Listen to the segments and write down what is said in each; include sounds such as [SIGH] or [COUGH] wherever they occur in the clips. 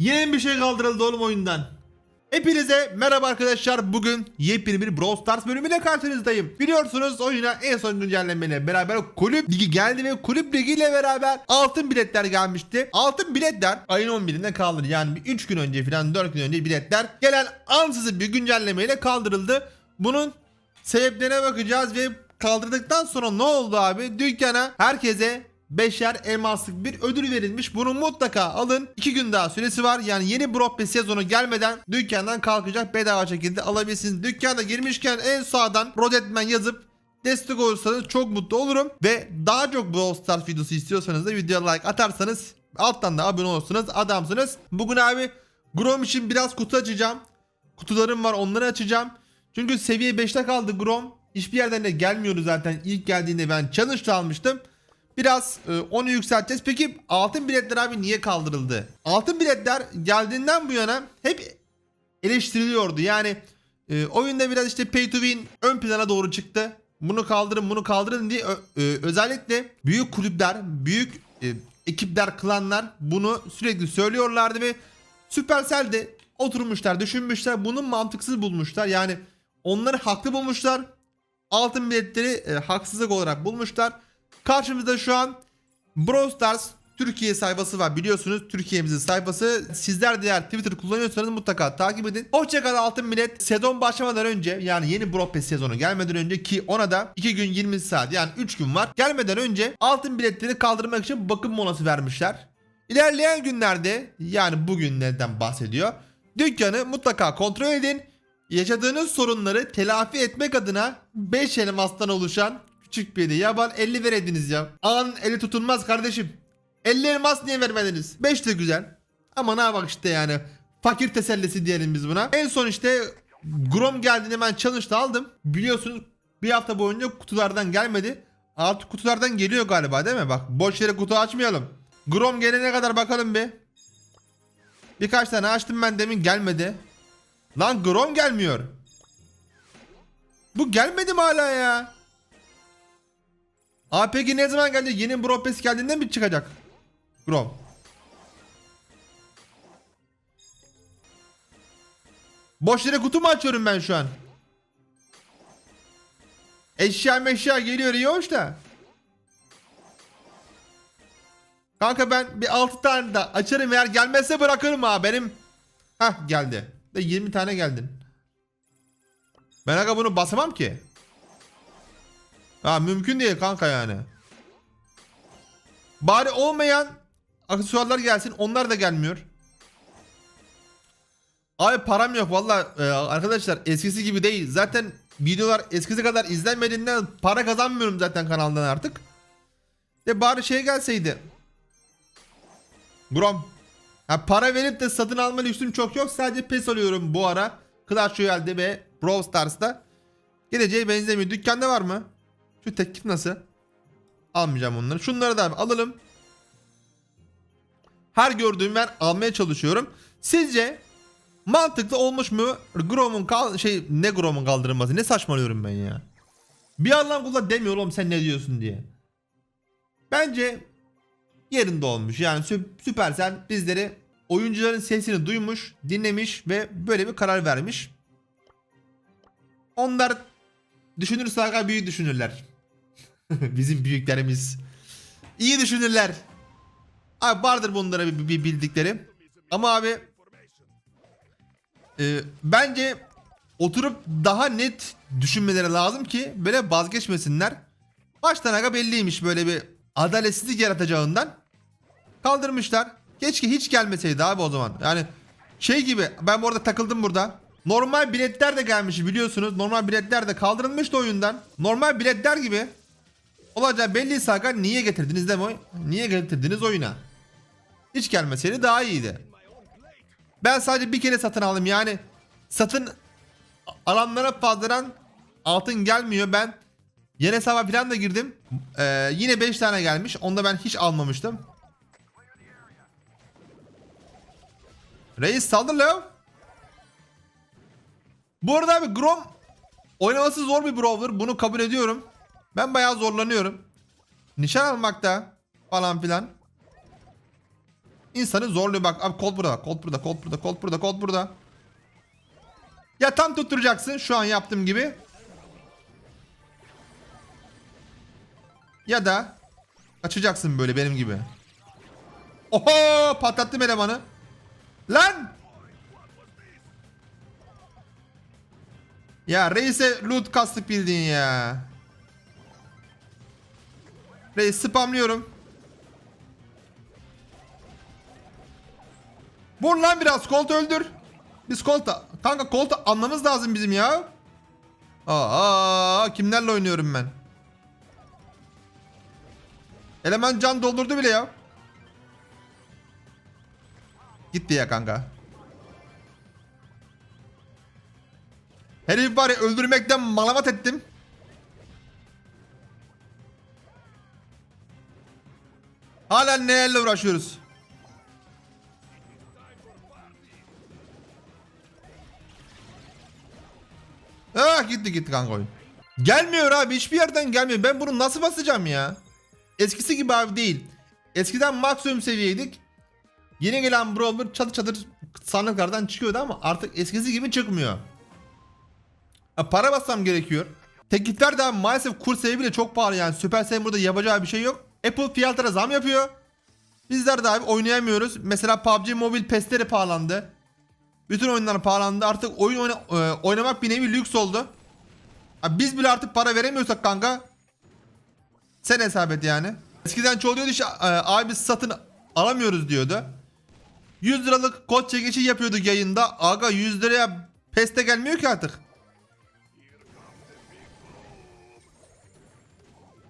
Yeni bir şey kaldırıldı oğlum oyundan. Hepinize merhaba arkadaşlar. Bugün yepyeni bir Brawl Stars bölümüyle karşınızdayım. Biliyorsunuz oyuna en son güncellemeyle beraber kulüp ligi geldi ve kulüp ligiyle beraber altın biletler gelmişti. Altın biletler ayın 11'inde kaldırıldı. Yani 3 gün önce falan 4 gün önce biletler gelen ansızın bir güncellemeyle kaldırıldı. Bunun sebeplerine bakacağız ve kaldırdıktan sonra ne oldu abi? Dükkana herkese beşer elmaslık bir ödül verilmiş. Bunu mutlaka alın. 2 gün daha süresi var. Yani yeni Pass sezonu gelmeden dükkandan kalkacak bedava şekilde alabilirsiniz. Dükkana girmişken en sağdan Rodetman yazıp destek olursanız çok mutlu olurum. Ve daha çok Brawl Stars videosu istiyorsanız da videoya like atarsanız alttan da abone olursunuz. Adamsınız. Bugün abi Grom için biraz kutu açacağım. Kutularım var onları açacağım. Çünkü seviye 5'te kaldı Grom. Hiçbir yerden de gelmiyordu zaten. İlk geldiğinde ben challenge almıştım. Biraz e, onu yükselteceğiz. Peki altın biletler abi niye kaldırıldı? Altın biletler geldiğinden bu yana hep eleştiriliyordu. Yani e, oyunda biraz işte pay to win ön plana doğru çıktı. Bunu kaldırın bunu kaldırın diye e, özellikle büyük kulüpler, büyük e, ekipler, klanlar bunu sürekli söylüyorlardı ve Supercell de oturmuşlar, düşünmüşler, bunu mantıksız bulmuşlar. Yani onları haklı bulmuşlar. Altın biletleri e, haksızlık olarak bulmuşlar. Karşımızda şu an Brawl Stars Türkiye sayfası var biliyorsunuz Türkiye'mizin sayfası. Sizler de eğer Twitter kullanıyorsanız mutlaka takip edin. Hoşçakal Altın Millet. Sezon başlamadan önce yani yeni Brawl Pass sezonu gelmeden önce ki ona da 2 gün 20 saat yani 3 gün var. Gelmeden önce altın biletleri kaldırmak için bakım molası vermişler. İlerleyen günlerde yani bugünlerden bahsediyor. Dükkanı mutlaka kontrol edin. Yaşadığınız sorunları telafi etmek adına 5 elmastan oluşan küçük hediye. Ya ben 50 verediniz ya. An eli tutulmaz kardeşim. 50 elmas niye vermediniz? 5 de güzel. Ama ne bak işte yani. Fakir tesellisi diyelim biz buna. En son işte Grom geldiğinde ben challenge'da aldım. Biliyorsunuz bir hafta boyunca kutulardan gelmedi. Artık kutulardan geliyor galiba değil mi? Bak boş yere kutu açmayalım. Grom gelene kadar bakalım bir. Birkaç tane açtım ben demin gelmedi. Lan Grom gelmiyor. Bu gelmedi mi hala ya? Peki ne zaman gelecek? Yeni Brawl Pass geldiğinde mi çıkacak? Grom. Boş yere kutu mu açıyorum ben şu an? Eşya meşya geliyor iyi hoş da. Kanka ben bir 6 tane daha açarım eğer gelmezse bırakırım ha benim. Hah geldi. Ve 20 tane geldin. Ben aga bunu basamam ki. Ha mümkün değil kanka yani. Bari olmayan aksesuarlar gelsin. Onlar da gelmiyor. Abi param yok valla e, arkadaşlar eskisi gibi değil. Zaten videolar eskisi kadar izlenmediğinden para kazanmıyorum zaten kanaldan artık. De bari şey gelseydi. Grom. Ha, para verip de satın alma lüksüm çok yok. Sadece pes alıyorum bu ara. Clash Royale'de ve Brawl Stars'ta. Geleceğe benzemiyor. Dükkanda var mı? Şu teklif nasıl? Almayacağım onları. Şunları da alalım. Her gördüğüm ben almaya çalışıyorum. Sizce mantıklı olmuş mu? Grom'un kal şey ne Grom'un kaldırılması? Ne saçmalıyorum ben ya? Bir anlam kullan demiyor oğlum sen ne diyorsun diye. Bence yerinde olmuş. Yani Sü- Supercell bizleri oyuncuların sesini duymuş, dinlemiş ve böyle bir karar vermiş. Onlar düşünürse büyük düşünürler. [LAUGHS] Bizim büyüklerimiz. İyi düşünürler. Abi vardır bunlara bir, bir bildikleri. Ama abi e, bence oturup daha net düşünmeleri lazım ki böyle vazgeçmesinler. Baştan aga belliymiş böyle bir adaletsizlik yaratacağından. Kaldırmışlar. Keşke hiç gelmeseydi abi o zaman. Yani şey gibi ben bu arada takıldım burada. Normal biletler de gelmiş biliyorsunuz. Normal biletler de kaldırılmıştı oyundan. Normal biletler gibi olacağı belliyse aga niye getirdiniz mi? Niye getirdiniz oyuna? Hiç gelmeseydi daha iyiydi. Ben sadece bir kere satın aldım yani satın alanlara fazladan altın gelmiyor. Ben yeni hesaba falan da girdim. Ee, yine 5 tane gelmiş. Onda ben hiç almamıştım. Reis saldır lo. Bu arada abi Grom oynaması zor bir brawler. Bunu kabul ediyorum. Ben bayağı zorlanıyorum. Nişan almakta falan filan. insanı zorluyor bak. Abi kol burada, kol burada, kol burada, kol burada, kol burada. Ya tam tutturacaksın şu an yaptığım gibi. Ya da açacaksın böyle benim gibi. Oho patlattım elemanı. Lan! Ya reise loot kastık bildiğin ya. Reis spamlıyorum. Vur lan biraz Colt öldür. Biz Colt'a kanka Colt'a anlamamız lazım bizim ya. Aa kimlerle oynuyorum ben? Eleman can doldurdu bile ya. Gitti ya kanka. Herif var ya öldürmekten malamat ettim. Hala nelerle uğraşıyoruz. Ah gitti gitti kanka oyun. Gelmiyor abi hiçbir yerden gelmiyor. Ben bunu nasıl basacağım ya? Eskisi gibi abi değil. Eskiden maksimum seviyeydik. Yeni gelen Brawler çatır çatır sandıklardan çıkıyordu ama artık eskisi gibi çıkmıyor. Ha, para bassam gerekiyor. Teklifler de maalesef kur sebebi bile çok pahalı yani. Supercell'in burada yapacağı bir şey yok. Apple fiyatlara zam yapıyor. Bizler de abi oynayamıyoruz. Mesela PUBG Mobile PES'leri pahalandı. Bütün oyunlar pahalandı. Artık oyun oyna- e, oynamak bir nevi lüks oldu. Abi biz bile artık para veremiyorsak kanka. Sen hesap et yani. Eskiden çoğu diyordu işte e, abi satın alamıyoruz diyordu. 100 liralık kod çekişi yapıyorduk yayında. Aga 100 liraya peste gelmiyor ki artık.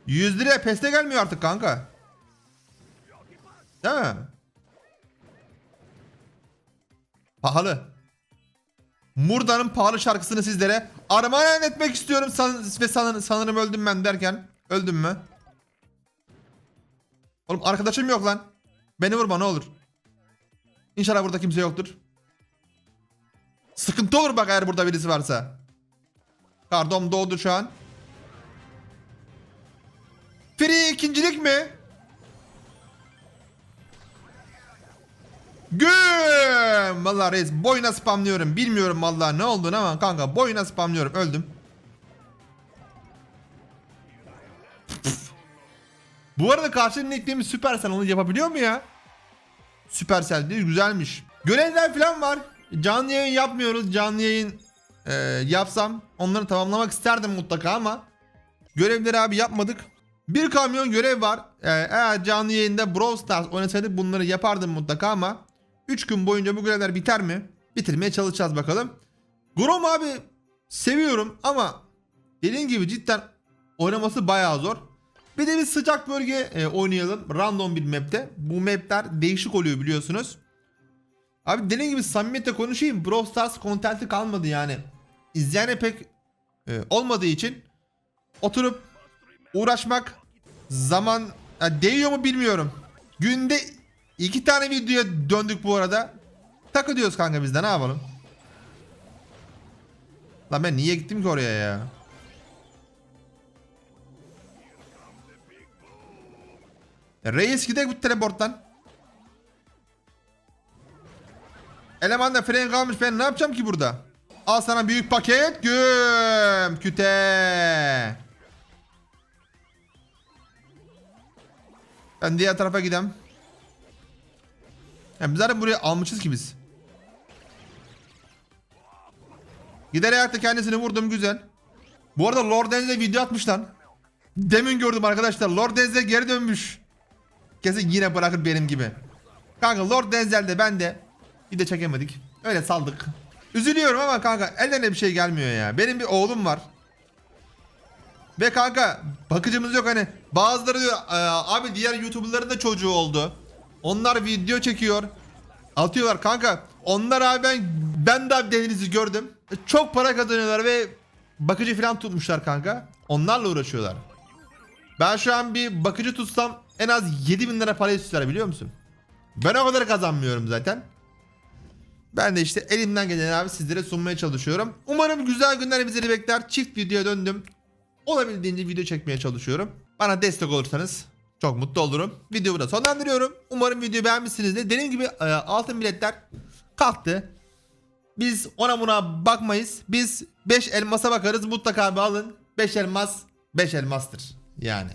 100 liraya peste gelmiyor artık kanka. Değil mi? Pahalı. Murda'nın pahalı şarkısını sizlere armağan etmek istiyorum san ve san sanırım öldüm ben derken. Öldüm mü? Oğlum arkadaşım yok lan. Beni vurma ne olur. İnşallah burada kimse yoktur. Sıkıntı olur bak eğer burada birisi varsa. Kardom doğdu şu an. Free ikincilik mi? Güm! Valla reis boyuna spamlıyorum. Bilmiyorum valla ne olduğunu ama kanka boyuna spamlıyorum. Öldüm. Bu arada karşılığında eklediğimiz Supercell onu yapabiliyor mu ya? Supercell değil güzelmiş. Görevler falan var. Canlı yayın yapmıyoruz. Canlı yayın e, yapsam onları tamamlamak isterdim mutlaka ama görevleri abi yapmadık. Bir kamyon görev var. Ee, eğer canlı yayında Brawl Stars oynasaydık bunları yapardım mutlaka ama 3 gün boyunca bu görevler biter mi? Bitirmeye çalışacağız bakalım. Grom abi seviyorum ama dediğim gibi cidden oynaması bayağı zor. Bir de bir sıcak bölge e, oynayalım. Random bir map'te. Bu map'ler değişik oluyor biliyorsunuz. Abi dediğim gibi samimiyetle konuşayım. Brawl Stars kontenti kalmadı yani. İzleyene pek e, olmadığı için oturup uğraşmak zaman ya değiyor mu bilmiyorum. Günde iki tane videoya döndük bu arada. Takı diyoruz kanka biz de ne yapalım? Lan ben niye gittim ki oraya ya? Reis gidelim bu teleporttan. Eleman da fren kalmış ben ne yapacağım ki burada? Al sana büyük paket güm küte. Ben diğer tarafa gidem. Yani biz zaten buraya almışız ki biz. Gider ayakta kendisini vurdum güzel. Bu arada Lord Deniz'e video atmış lan. Demin gördüm arkadaşlar. Lord Deniz'e geri dönmüş. Kesin yine bırakır benim gibi. Kanka Lord Denzel'de ben de bir de çekemedik. Öyle saldık. Üzülüyorum ama kanka ellerine bir şey gelmiyor ya. Benim bir oğlum var. Ve kanka bakıcımız yok hani bazıları diyor "Ee, abi diğer youtuberların da çocuğu oldu. Onlar video çekiyor. Atıyorlar kanka. Onlar abi ben ben de abi deninizi gördüm. E, Çok para kazanıyorlar ve bakıcı falan tutmuşlar kanka. Onlarla uğraşıyorlar. Ben şu an bir bakıcı tutsam en az 7000 lira para istiyorlar biliyor musun? Ben o kadar kazanmıyorum zaten. Ben de işte elimden gelen abi sizlere sunmaya çalışıyorum. Umarım güzel günler bizleri bekler. Çift videoya döndüm. Olabildiğince video çekmeye çalışıyorum. Bana destek olursanız Çok mutlu olurum. Videomu da sonlandırıyorum. Umarım videoyu beğenmişsinizdir. Dediğim gibi e, altın biletler kalktı. Biz ona buna bakmayız. Biz 5 elmasa bakarız. Mutlaka bir alın. 5 elmas 5 elmastır. Yani.